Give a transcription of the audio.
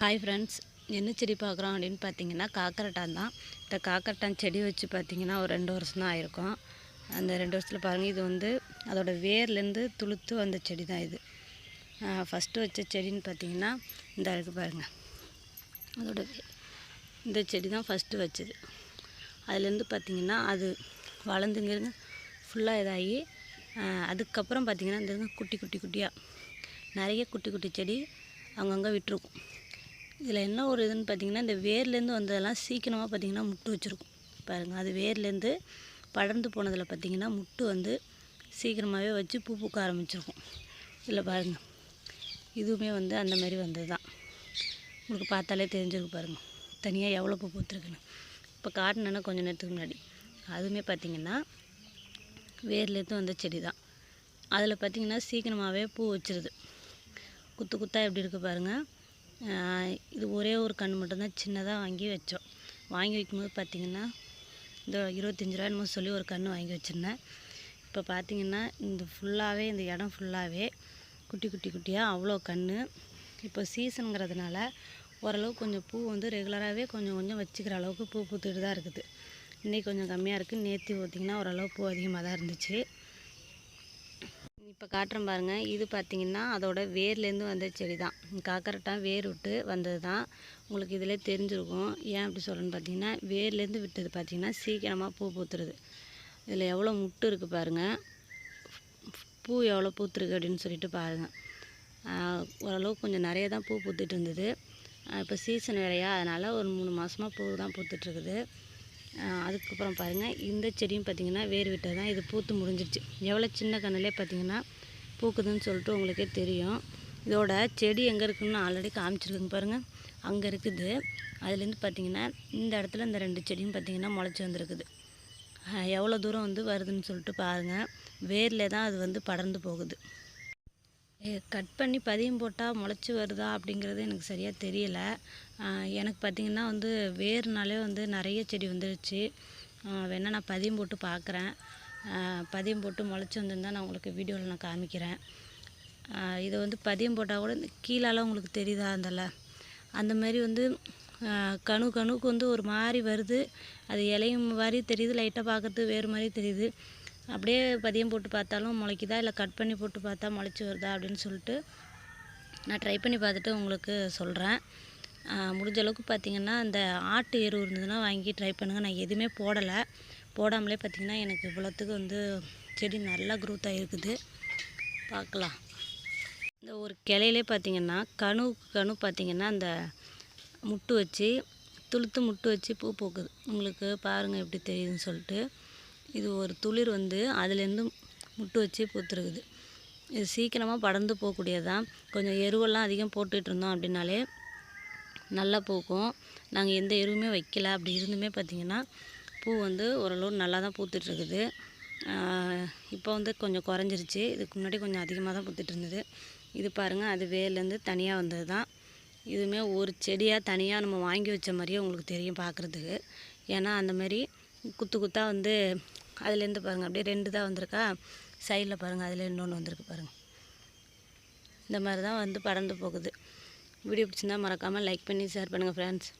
Hi friends என்ன செடி பார்க்குறோம் அப்படின்னு பார்த்தீங்கன்னா காக்கரட்டான் தான். இந்த காக்கரட்டான் செடி வச்சு பார்த்தீங்கன்னா ஒரு ரெண்டு வருஷம் தான் ஆயிருக்கும். அந்த ரெண்டு வருஷத்தில் பாருங்கள் இது வந்து அதோட வேர்லேருந்து துளுத்து வந்த செடி தான் இது. ஃபஸ்ட்டு வச்ச செடின்னு பார்த்தீங்கன்னா இந்த இருக்கு பாருங்கள் அதோட வே- இந்த செடி தான் ஃபஸ்ட்டு வச்சது. அதுலேருந்து பார்த்திங்கன்னா அது வளர்ந்துங்கிறது ஃபுல்லாக இதாகி அதுக்கப்புறம் பார்த்திங்கன்னா இந்த குட்டி குட்டி குட்டியாக நிறைய குட்டி குட்டி செடி அங்கங்கே விட்டுருக்கும். இதில் என்ன ஒரு இதுன்னு பார்த்தீங்கன்னா இந்த வேர்லேருந்து வந்ததெல்லாம் சீக்கிரமாக பார்த்தீங்கன்னா முட்டு வச்சுருக்கும். பாருங்கள் அது வேர்லேருந்து படர்ந்து போனதில் பார்த்தீங்கன்னா முட்டு வந்து சீக்கிரமாகவே வச்சு பூ பூக்க ஆரம்பிச்சிருக்கும். இதில் பாருங்கள் இதுவுமே வந்து அந்த மாதிரி வந்தது தான். உங்களுக்கு பார்த்தாலே தெரிஞ்சிருக்கு பாருங்கள் தனியாக எவ்வளோ பூ பூத்துருக்குன்னு. இப்போ காட்டினா கொஞ்சம் நேரத்துக்கு முன்னாடி. அதுவுமே பார்த்தீங்கன்னா வேர்லேருந்து வந்த செடி தான். அதில் பார்த்தீங்கன்னா சீக்கிரமாகவே பூ வச்சிருது. குத்து குத்தாக எப்படி இருக்குது பாருங்கள் இது ஒரே ஒரு கன்று மட்டும்தான் சின்னதாக வாங்கி வச்சோம். வாங்கி வைக்கும்போது பார்த்தீங்கன்னா இந்த இருபத்தஞ்சி ரூபா என்னமோ சொல்லி ஒரு கன்று வாங்கி வச்சுருந்தேன். இப்போ பார்த்தீங்கன்னா இந்த ஃபுல்லாகவே இந்த இடம் ஃபுல்லாகவே குட்டி குட்டி குட்டியாக அவ்வளோ கன்று. இப்போ சீசனுங்கிறதுனால ஓரளவு கொஞ்சம் பூ வந்து ரெகுலராகவே கொஞ்சம் கொஞ்சம் வச்சுக்கிற அளவுக்கு பூ பூத்துட்டு தான் இருக்குது. இன்றைக்கி கொஞ்சம் கம்மியாக இருக்குது நேற்று பார்த்திங்கன்னா ஓரளவு பூ அதிகமாக தான் இருந்துச்சு. இப்போ காட்டுறேன் பாருங்கள் இது பார்த்திங்கன்னா அதோட வேர்லேருந்து வந்த செடி தான் காக்கரட்டான் வேர் விட்டு வந்தது தான் உங்களுக்கு இதிலே தெரிஞ்சிருக்கும். ஏன் அப்படி சொல்கிறேன்னு பார்த்தீங்கன்னா வேர்லேருந்து விட்டது பார்த்தீங்கன்னா சீக்கிரமாக பூ பூத்துருது. இதில் எவ்வளோ முட்டு இருக்குது பாருங்கள் பூ எவ்வளோ பூத்துருக்கு அப்படின்னு சொல்லிட்டு பாருங்கள் ஓரளவுக்கு ஓரளவு கொஞ்சம் நிறைய தான் பூ பூத்துட்டு இருந்தது. இப்போ சீசன் வேறையா அதனால் ஒரு மூணு மாதமாக பூ தான் பூத்துட்ருக்குது அதுக்கப்புறம் பாருங்கள் இந்த செடியும் பார்த்திங்கன்னா வேர் விட்டால் தான் இது பூத்து முடிஞ்சிருச்சு. எவ்வளோ சின்ன கண்ணிலே பார்த்திங்கன்னா பூக்குதுன்னு சொல்லிட்டு உங்களுக்கே தெரியும். இதோட செடி எங்கே இருக்குதுன்னு ஆல்ரெடி காமிச்சிருக்குங்க பாருங்கள் அங்கே இருக்குது. அதுலேருந்து பார்த்திங்கன்னா இந்த இடத்துல இந்த ரெண்டு செடியும் பார்த்திங்கன்னா முளைச்சி வந்திருக்குது. எவ்வளோ தூரம் வந்து வருதுன்னு சொல்லிட்டு பாருங்கள் வேரில் தான் அது வந்து படர்ந்து போகுது. கட் பண்ணி பதியம் போட்டால் முளைச்சி வருதா அப்படிங்கிறது எனக்கு சரியாக தெரியல. எனக்கு பார்த்திங்கன்னா வந்து வேர்னாலே வந்து நிறைய செடி வந்துருச்சு. வேணால் நான் பதியம் போட்டு பார்க்குறேன் பதியம் போட்டு முளைச்சி வந்திருந்தா நான் உங்களுக்கு வீடியோவில் நான் காமிக்கிறேன். இதை வந்து பதியம் போட்டால் கூட இந்த உங்களுக்கு தெரியுதா அந்தல? அந்த மாதிரி வந்து கணு கணுக்கு வந்து ஒரு மாதிரி வருது. அது இலையும் மாதிரி தெரியுது லைட்டாக பார்க்கறது வேறு மாதிரி தெரியுது. அப்படியே பதியம் போட்டு பார்த்தாலும் முளைக்குதா? இல்லை கட் பண்ணி போட்டு பார்த்தா முளைச்சி வருதா? அப்படின்னு சொல்லிட்டு நான் ட்ரை பண்ணி பார்த்துட்டு உங்களுக்கு சொல்கிறேன் முடிஞ்ச அளவுக்கு பார்த்திங்கன்னா இந்த ஆட்டு எரு இருந்ததுன்னா வாங்கி ட்ரை பண்ணுங்கள் நான் எதுவுமே போடலை. போடாமலே பார்த்தீங்கன்னா எனக்கு இவ்வளோத்துக்கு வந்து செடி நல்லா க்ரோத் ஆகிருக்குது பார்க்கலாம். இந்த ஒரு கிளையிலே பார்த்தீங்கன்னா கணு கணு பார்த்தீங்கன்னா அந்த முட்டு வச்சு துளுத்து முட்டு வச்சு பூ பூக்குது. உங்களுக்கு பாருங்கள் எப்படி தெரியுதுன்னு சொல்லிட்டு. இது ஒரு துளிர் வந்து அதுலேருந்து முட்டு வச்சு பூத்துருக்குது. இது சீக்கிரமாக படர்ந்து போகக்கூடியது தான் கொஞ்சம் எருவெல்லாம் அதிகம் போட்டுட்டு இருந்தோம் அப்படின்னாலே நல்லா பூக்கும். நாங்கள் எந்த எருவுமே வைக்கல. அப்படி இருந்துமே பார்த்திங்கன்னா பூ வந்து ஓரளவு நல்லா தான் பூத்துட்ருக்குது இப்போ வந்து கொஞ்சம் குறைஞ்சிருச்சு. இதுக்கு முன்னாடி கொஞ்சம் அதிகமாக தான் பூத்துட்டு இருந்தது இது பாருங்கள் அது வேர்லேருந்து தனியாக வந்தது தான் இதுவுமே ஒரு செடியாக தனியாக நம்ம வாங்கி வச்ச மாதிரியே உங்களுக்கு தெரியும் பார்க்குறதுக்கு ஏன்னா அந்தமாரி குத்து குத்தாக வந்து அதுலேருந்து பாருங்கள் அப்படியே ரெண்டு தான் வந்திருக்கா. சைடில் பாருங்கள் அதில் இன்னொன்று வந்திருக்கு பாருங்கள் இந்த மாதிரி தான் வந்து படர்ந்து போகுது. வீடியோ பிடிச்சிருந்தா மறக்காமல் லைக் பண்ணி ஷேர் பண்ணுங்கள் ஃப்ரெண்ட்ஸ்